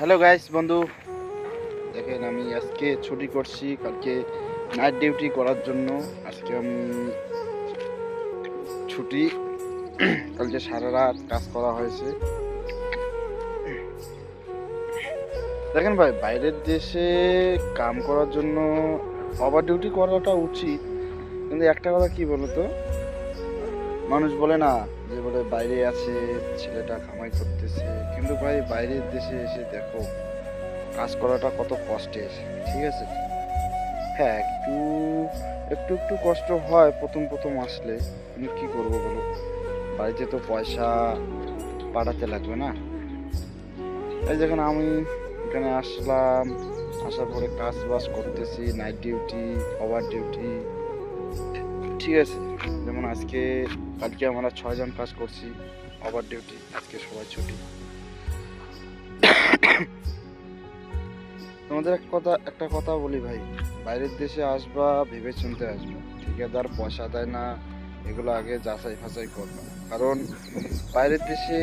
Hello guys বন্ধু। দেখেন, আমি আজকে ছুটি করছি কালকে নাইট ডিউটি করার জন্য। আজকে আমি ছুটি। কালকে সারা রাত কাজ করা হয়েছে। দেখেন ভাই, বাইরের দেশে কাম করার জন্য ওভার ডিউটি করাটা উচিত। কিন্তু একটা কথা কি বলো তো মানুষ বলে না যে বলে বাইরে আছে, ছেলেটা কামাই করতেছে। কিন্তু ভাই, বাইরের দেশে এসে দেখো, কাজ করাটা কত কষ্টের, ঠিক আছে? হ্যাঁ একটু একটু একটু কষ্ট হয় প্রথম প্রথম আসলে। কিন্তু কি করব বলো? বাড়িতে তো পয়সা পাঠাতে লাগবে না। এই যখন আমি এখানে আসলাম, আসার পরে কাজ বাজ করতেছি নাইট ডিউটি ওভার ডিউটি ঠিক আছে, যেমন আজকে, কালকে আমরা ছয়জন কাজ করছি ওভার ডিউটি আজকে সবাই ছুটি। তোমাদের এক কথা, একটা কথা বলি ভাই, বাইরের দেশে আসবা, ভেবে চিনতে আসবা, ঠিকাদার পয়সা দেয় না, এগুলো আগে যাচাই ফাচাই করবা। কারণ বাইরের দেশে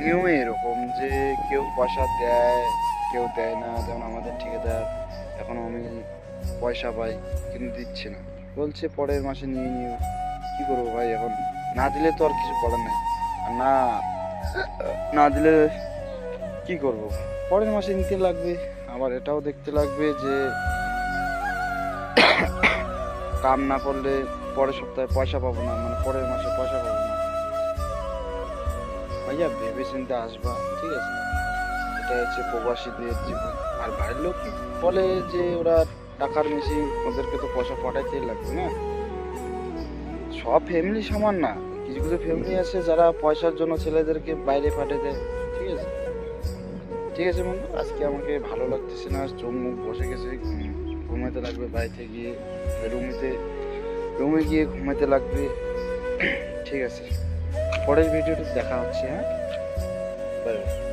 নিয়মে এরকম যে, কেউ পয়সা দেয়, কেউ দেয় না, যেমন আমাদের ঠিকাদার, এখন আমি পয়সা পাই, কিন্তু দিচ্ছে না। বলছে পরের মাসে নিয়ে নিও। কি করব ভাই এখন? না দিলে তো আর কিছু করার নেই। আর না না দিলে কি করব? পরের মাসে নিতে লাগবে। আবার এটাও দেখতে লাগবে যে কাম না করলে পরের সপ্তাহে পয়সা পাবো না। মানে পরের মাসে পয়সা পাবো না। ভাইয়া ভেবে চিন্তে আসবা, ঠিক আছে? এটা হচ্ছে প্রবাসীদের জীবন। আর বাইরের লোক বলে যে ওরা টাকার মেশিন ওদেরকে তো পয়সা পাঠাইতেই লাগবে, না? সব ফ্যামিলি সমান না। কিছু কিছু ফ্যামিলি আছে যারা পয়সার জন্য ছেলেদেরকে বাইরে পাঠিয়ে দেয়, ঠিক আছে? ঠিক আছে বন্ধু, আজকে আমাকে ভালো লাগতেছে না চোখ মুখ বসে গেছে ঘুম- ঘুমাতে লাগবে, বাড়িতে গিয়ে রুমেতে রুমে গিয়ে ঘুমাতে লাগবে। ঠিক আছে। পরের ভিডিওতে দেখা হচ্ছে হ্যাঁ? বাই